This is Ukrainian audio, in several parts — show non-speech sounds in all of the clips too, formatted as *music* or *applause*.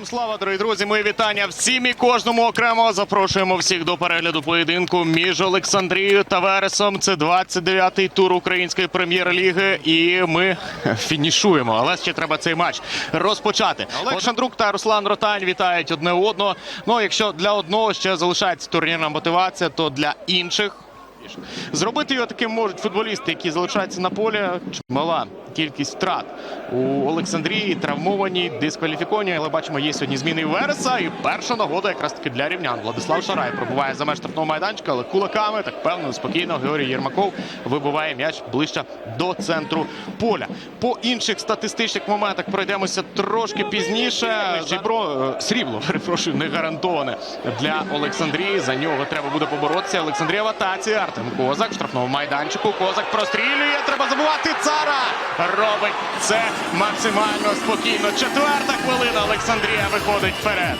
Героям слава, дорогі друзі! Мої вітання всім і кожному окремо. Запрошуємо всіх до перегляду поєдинку між Олександрією та Вересом. Це 29-й тур української прем'єр-ліги. І ми фінішуємо. Але ще треба цей матч розпочати. Олег Шандрук та Руслан Ротань вітають одне одного. Ну, якщо для одного ще залишається турнірна мотивація, то для інших. Зробити його таким можуть футболісти, які залишаються на полі. Чимала кількість втрат у Олександрії, травмовані, дискваліфіковані. Але бачимо, є сьогодні зміни Вереса. І перша нагода якраз таки для рівнян. Владислав Шарай пробуває за меж штрафного майданчика, але кулаками так певно, спокійно. Георгій Єрмаков вибиває м'яч ближче до центру поля. По інших статистичних моментах пройдемося трошки пізніше. Жібро е, срібло, *laughs* перепрошую, не гарантоване для Олександрії. За нього треба буде поборотися. Олександрія в атаці. Артем Козак штрафному майданчику. Козак прострілює. Треба забувати. Цара робить це максимально спокійно. Четверта хвилина. Олександрія виходить вперед.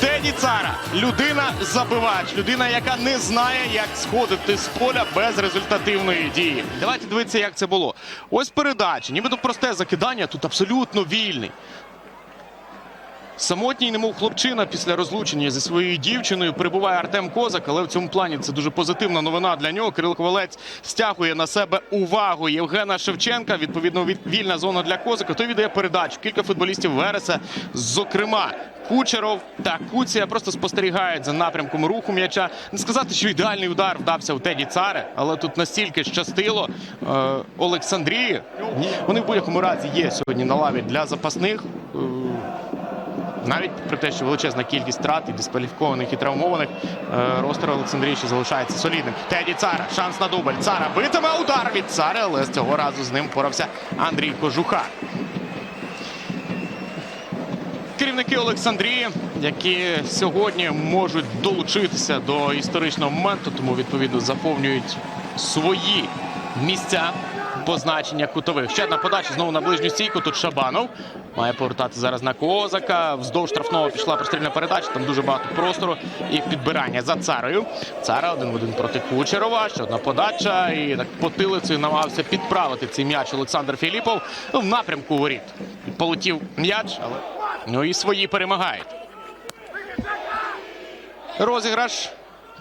Теді Цара, людина забивач, людина, яка не знає, як сходити з поля без результативної дії. Давайте дивитися, як це було. Ось передача, нібито просте закидання, тут абсолютно вільний. Самотній, немов хлопчина після розлучення зі своєю дівчиною прибуває Артем Козак, але в цьому плані це дуже позитивна новина для нього. Кирил Ковалець стягує на себе увагу Євгена Шевченка. Відповідно, вільна зона для Козака. Той віддає передачу. Кілька футболістів Вереса, зокрема. Кучеров та Куція просто спостерігають за напрямком руху м'яча. Не сказати, що ідеальний удар вдався у Теді Царе, але тут настільки щастило е, Олександрії. Вони в будь-якому разі є сьогодні на лаві для запасних. Е, навіть при те, що величезна кількість втрат і дискваліфікованих і травмованих, е, ростер Олександрії залишається солідним. Теді Цара, шанс на дубль. Цара битиме удар від Цари, але з цього разу з ним впорався Андрій Кожуха. Керівники Олександрії, які сьогодні можуть долучитися до історичного моменту, тому відповідно заповнюють свої місця позначення кутових. Ще одна подача знову на ближню стійку. Тут Шабанов має повертати зараз на Козака. Вздовж штрафного пішла прострільна передача. Там дуже багато простору і підбирання за царою. Цара один в один проти Кучерова. Ще одна подача. І так потилицею намагався підправити цей м'яч Олександр Філіпов Ну, в напрямку воріт. Полетів м'яч, але ну і свої перемагають. Розіграш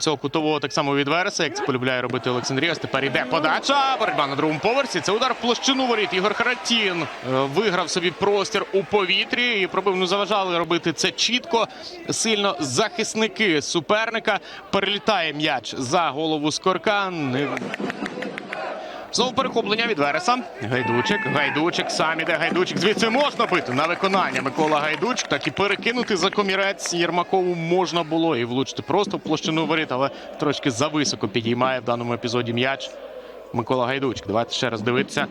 цього кутового так само від Вереса, як це полюбляє робити Олександрія. Тепер іде подача. Боротьба на другому поверсі. Це удар в площину воріт. Ігор Харатін е, виграв собі простір у повітрі і пробив. Ну заважали робити це чітко. Сильно захисники суперника. Перелітає м'яч за голову Скорка. Знову перехоплення від Вереса. Гайдучик, гайдучик, сам іде гайдучик. Звідси можна бити на виконання Микола Гайдучик. Так і перекинути за комірець Єрмакову можна було і влучити просто в площину воріт, але трошки зависоко підіймає в даному епізоді м'яч Микола Гайдучик. Давайте ще раз дивитися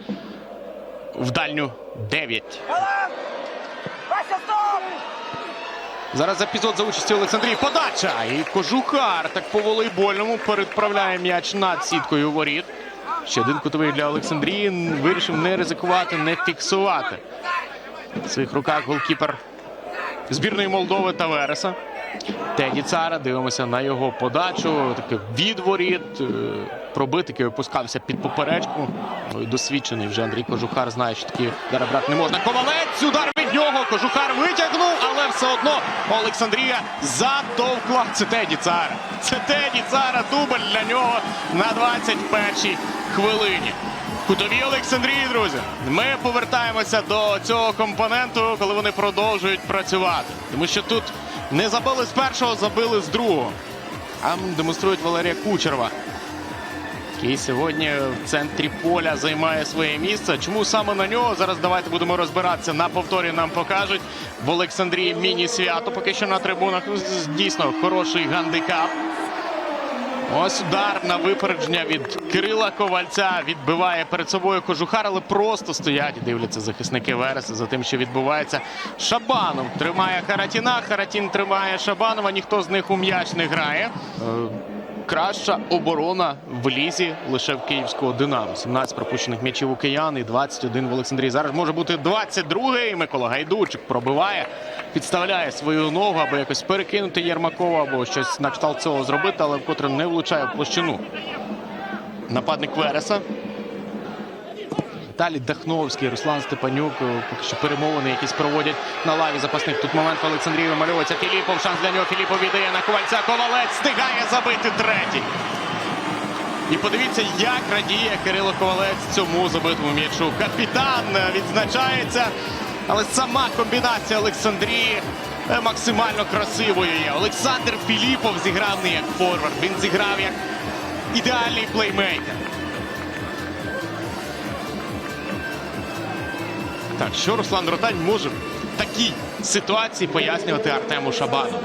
в дальню 9. Зараз епізод за участі Олександрії. Подача! І Кожухар так по волейбольному передправляє м'яч над сіткою воріт. Ще один кутовий для Олександрії. Вирішив не ризикувати, не фіксувати. В своїх руках голкіпер збірної Молдови та Вереса. Теді Цара. Дивимося на його подачу. Таке від воріт. е, Пробитики опускався під поперечку. Ну досвідчений вже Андрій Кожухар знає, що такі удари брати не можна. Ковалець! Удар від нього. Кожухар витягнув, але все одно Олександрія затовкла. Це Теді Цара. Це Теді Цара. Дубль для нього на 21-й хвилині. Кутові Олександрії, друзі. Ми повертаємося до цього компоненту, коли вони продовжують працювати. Тому що тут не забили з першого, забили з другого. А демонструють Валерія Кучерова, який сьогодні в центрі поля займає своє місце. Чому саме на нього? Зараз давайте будемо розбиратися. На повторі нам покажуть. В Олександрії міні-свято поки що на трибунах. Дійсно хороший гандикап. Ось удар на випередження від Кирила Ковальця відбиває перед собою кожухар, але просто стоять і дивляться захисники Вереса за тим, що відбувається. Шабанов тримає Харатіна. Харатін тримає Шабанова. Ніхто з них у м'яч не грає. Краща оборона в лізі лише в київського Динамо. 17 пропущених м'ячів у киян і 21 в Олександрії. Зараз може бути 22-й. Микола Гайдучик пробиває, підставляє свою ногу, аби якось перекинути Єрмакова, або щось на кшталт цього зробити, але вкотре не влучає в площину. Нападник Вереса. Віталій Дахновський, Руслан Степанюк. е, Поки що перемовини якісь проводять на лаві запасних. Тут момент в Олександрії вимальовується Філіпов. Шанс для нього. Філіпов віддає на ковальця. Ковалець встигає забити третій. І подивіться, як радіє Кирило Ковалець цьому забитому м'ячу. Капітан відзначається, але сама комбінація Олександрії е, максимально красивою є. Олександр Філіпов зіграв не як форвард, він зіграв як ідеальний плеймейкер. Так, що Руслан Ротань може в такій ситуації пояснювати Артему Шабану?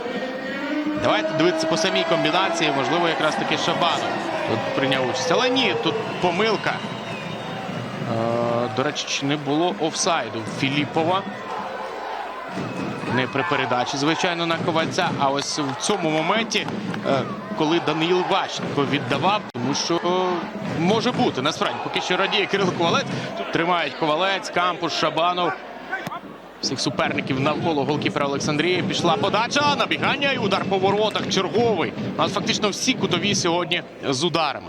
Давайте дивитися по самій комбінації. Можливо, якраз таки Шабанов тут прийняв участь. Але ні, тут помилка. Е, до речі, не було офсайду Філіпова. Не при передачі, звичайно, на ковальця. А ось в цьому моменті, е, коли Даниїл Ващенко віддавав, тому що може бути насправді, поки що радіє Кирило Ковалець. Тут тримають Ковалець, Кампус, Шабанов. Всіх суперників навколо голкіпера Олександрії пішла подача, набігання і удар по воротах. Черговий. У нас фактично всі кутові сьогодні з ударами.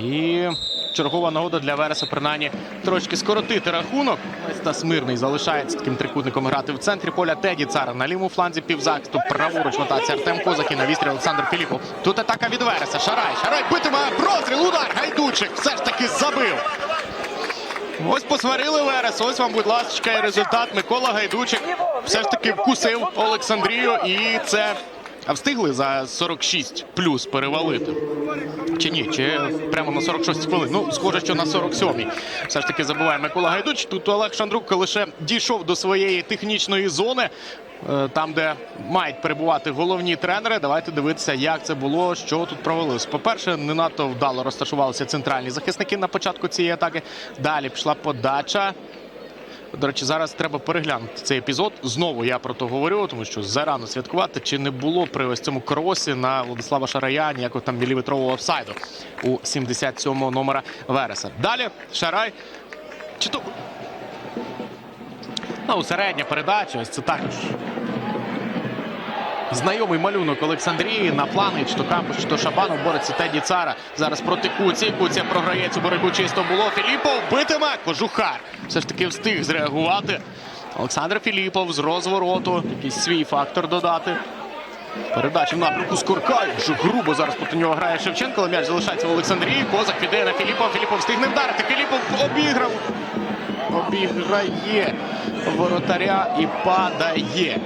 І чергова нагода для Вереса принаймні трошки скоротити рахунок. Стас Мирний залишається таким трикутником грати в центрі поля. Теді Цара на лівому фланзі півзахисту. Праворуч мотація Артем Козак і на вістрі Олександр Філіпов. Тут атака від Вереса. Шарай. Шарай битиме простріл. Удар. Гайдучик все ж таки забив. Ось посварили Верес. Ось вам, будь ласка, і результат. Микола Гайдучик все ж таки вкусив Олександрію. І це а встигли за 46 плюс перевалити. Чи ні? Чи прямо на 46 хвилин? Ну, схоже, що на 47-й. Все ж таки забуває Микола Гайдуч. Тут Олег Шандрук лише дійшов до своєї технічної зони. е, Там, де мають перебувати головні тренери, давайте дивитися, як це було, що тут провалилось. По-перше, не надто вдало розташувалися центральні захисники на початку цієї атаки. Далі пішла подача. До речі, зараз треба переглянути цей епізод. Знову я про то говорю, тому що зарано святкувати. Чи не було при ось цьому кросі на Владислава Шарая ніякого там міліметрового офсайду у 77-го номера Вереса. Далі Шарай. Чи то. Ну, середня передача. Ось це також. Знайомий малюнок Олександрії на плани, чи то Кампус, чи то Шабанов бореться Теді Цара. Зараз проти Куці. Куця програє цю боротьбу чисто було. Філіпов битиме кожухар. Все ж таки встиг зреагувати. Олександр Філіпов з розвороту. Якийсь свій фактор додати. Передача в напрямку Скорка. Вже грубо зараз проти нього грає Шевченко. Але м'яч залишається в Олександрії. Козак піде на Філіпова. Філіпов встигне вдарити. Філіпов обіграв. Обіграє воротаря і падає.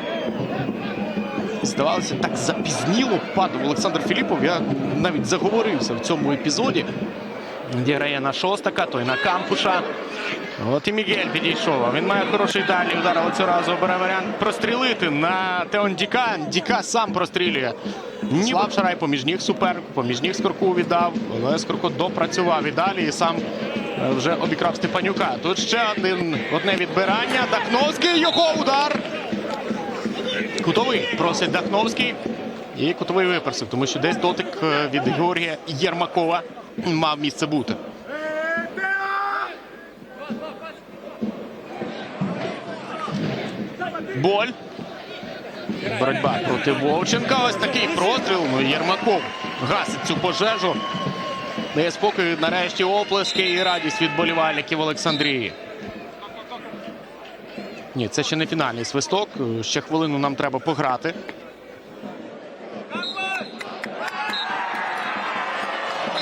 Здавалося, так запізніло падав Олександр Філіпов. Я навіть заговорився в цьому епізоді. Діграє на шостака, той на кампуша. От і Мігель підійшов. Він має хороший дальній удар, але цього разу бере варіант прострілити на Теон Діка. Діка сам прострілює. Слав Шарай поміж ніг супер, поміж ніг Скорку віддав. Але Скорко допрацював і далі і сам е, вже обікрав Степанюка. Тут ще один, одне відбирання. Дахновський, його удар. Кутовий просить Дахновський. І кутовий виперсив, тому що десь дотик е, від Георгія Єрмакова мав місце бути. Боль. Боротьба проти Вовченка. Ось такий простріл. Ну, Єрмаков гасить цю пожежу. Дає спокій нарешті оплески і радість від болівальників Олександрії. Ні, це ще не фінальний свисток. Ще хвилину нам треба пограти.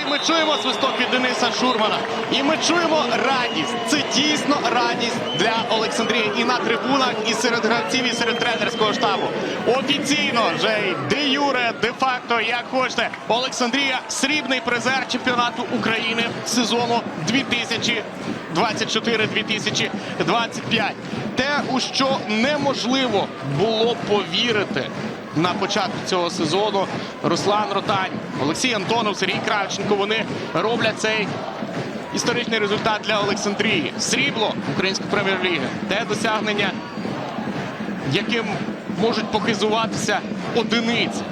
І ми чуємо свисток від Дениса Шурмана. І ми чуємо радість. Це дійсно радість для Олександрії і на трибунах, і серед гравців, і серед тренерського штабу. Офіційно вже де юре, де факто, як хочете. Олександрія срібний призер чемпіонату України сезону 2024-2025. Те, у що неможливо було повірити на початку цього сезону. Руслан Ротань, Олексій Антонов, Сергій Кравченко. Вони роблять цей історичний результат для Олександрії. Срібло української прем'єр-ліги. Те досягнення, яким можуть похизуватися одиниці.